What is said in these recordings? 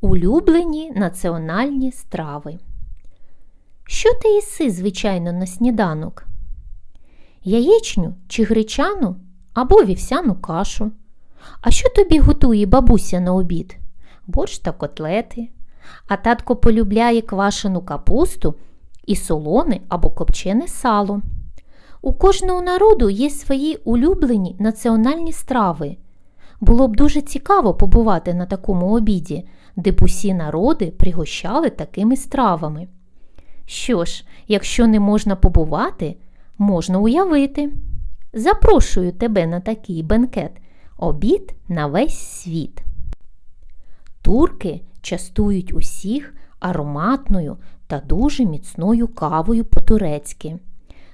Улюблені національні страви. Що ти їси, звичайно, на сніданок? Яєчню чи гречану або вівсяну кашу. А що тобі готує бабуся на обід? Борщ та котлети. А татко полюбляє квашену капусту і солоне або копчене сало. У кожного народу є свої улюблені національні страви. Було б дуже цікаво побувати на такому обіді, де б усі народи пригощали такими стравами. Що ж, якщо не можна побувати, можна уявити. Запрошую тебе на такий бенкет обід на весь світ. Турки частують усіх ароматною та дуже міцною кавою по-турецьки.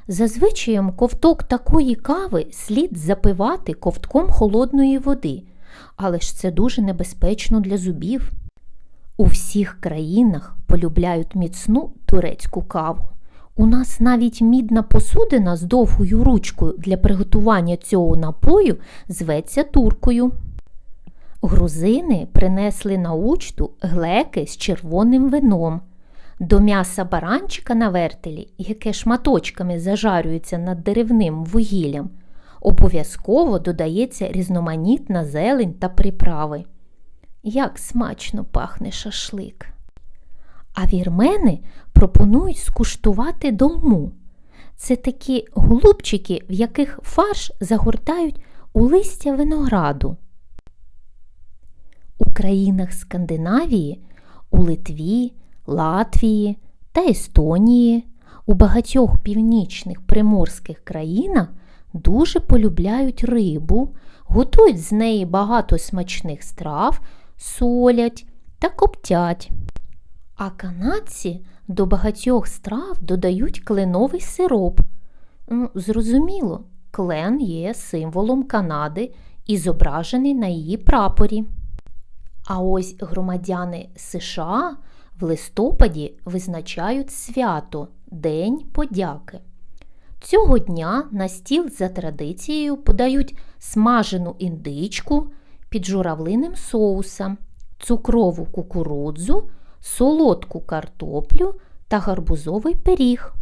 Зазвичаєм ковток такої кави слід запивати ковтком холодної води, але ж це дуже небезпечно для зубів. У всіх країнах полюбляють міцну турецьку каву. У нас навіть мідна посудина з довгою ручкою для приготування цього напою зветься туркою. Грузини принесли на учту глеки з червоним вином. До м'яса баранчика на вертелі, яке шматочками зажарюється над деревним вугіллям, обов'язково додається різноманітна зелень та приправи. Як смачно пахне шашлик. А вірмени пропонують скуштувати долму. Це такі голубчики, в яких фарш загортають у листя винограду. У країнах Скандинавії, у Литві, Латвії та Естонії, у багатьох північних приморських країнах дуже полюбляють рибу, готують з неї багато смачних страв, солять та коптять. А канадці до багатьох страв додають кленовий сироп. Ну, зрозуміло, клен є символом Канади і зображений на її прапорі. А ось громадяни США в листопаді визначають свято День подяки. Цього дня на стіл за традицією подають смажену індичку під журавлиним соусом, цукрову кукурудзу, солодку картоплю та гарбузовий пиріг.